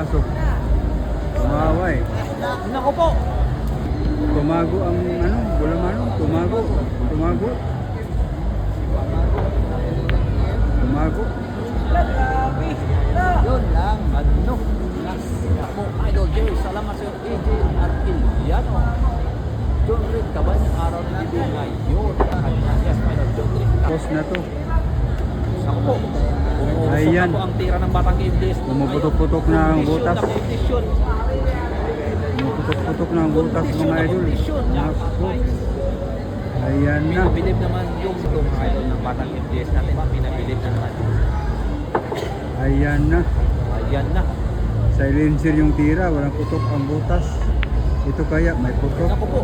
pumasok. Tumawa eh. Nako po. Tumago ang ano, bulamano, tumago. Tumago. Tumago. Yun lang. Ano? Ako, Idol Jerry. Salamat sa AJ Arquiliano. John Rick, kabayan ng araw na natin ngayon. Yes, Idol John Rick. Post na to. Ako. Umusok Ayan. ako ang tira ng Batang Iblis. Pumuputok-putok na ang butas. Competition. Putok-putok na ang butas mga idol. Ayan na. Pinabilib naman yung itong idol ng Batang Iblis natin. Pinabilib na naman. Ayan na. Ayan na. Silencer yung tira, walang putok ang butas. Ito kaya may putok. Naku po.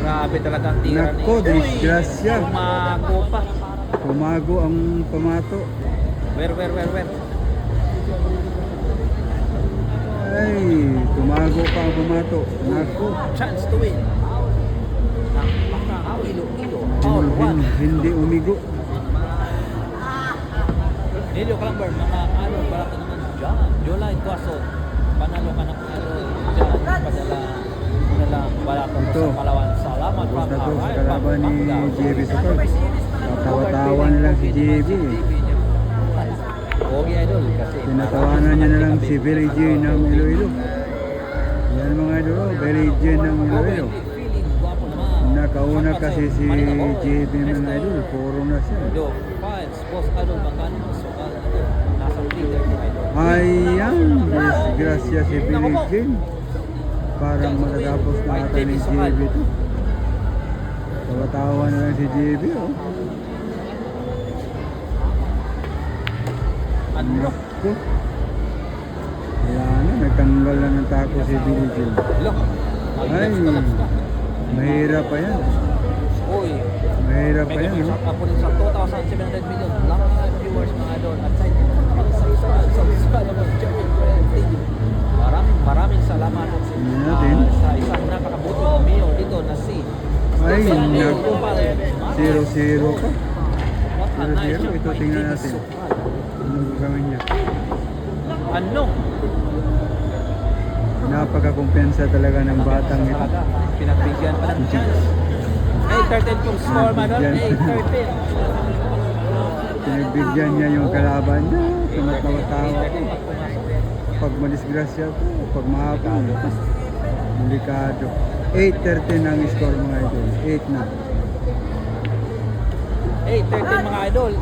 Grabe talaga ang tira ni Nako, disgrasya. Umago pa. Tumago ang pamato. Where, where, where, where? Ay, tumago pa ang pamato. Nako. Chance to win. Napaka ilo-ilo. Power Hin- 1. hindi umigo. Nelio Clamber, mga ano, para ka naman dyan. July Quason. Panalo ka ng ano dyan. Padala lang balato mo sa Palawan. Salamat from na to sa kalaban ni Bangla. JB Sokol. Tatawa-tawan lang si JB. Tinatawanan niya na lang si Billy J ng Iloilo. Yan mga idol, oh, Billy J ng Iloilo. Nakauna kasi si JB mga idol, puro na siya. Ano. Ayan, disgrasya si Billy J. Parang matatapos na ata ni JB to. Tawa-tawa na lang si JB, oh. Ano? Naku. Wala na, nagtanggal na ng tako si Billy J. Lo, Ay, mahirap pa yan. Uy, Mahirap pa yan, ako rin sa 2,700 million lang ang viewers mga idol at sa inyo mga subscribe subscribe mo Jerry Joel TV. Maraming maraming salamat ah, sa isang napakabuting mayor dito na si Ay, naku. Zero-zero pa. What a Zero, nice zero. job Ito, tingnan natin. Anong gagawin niya? Ano? Napaka-kumpensa talaga ng batang ito. Pinagbigyan pa ng chance. 8-13 pong score man doon. 8-13. Pinagbigyan niya yung kalaban niya. Tumatawa-tawa 8-13 ko. pag madisgrasya ko, pag mahapon, delikado. 8-13 ang score mga idol. 8 na. 8-13 mga idol.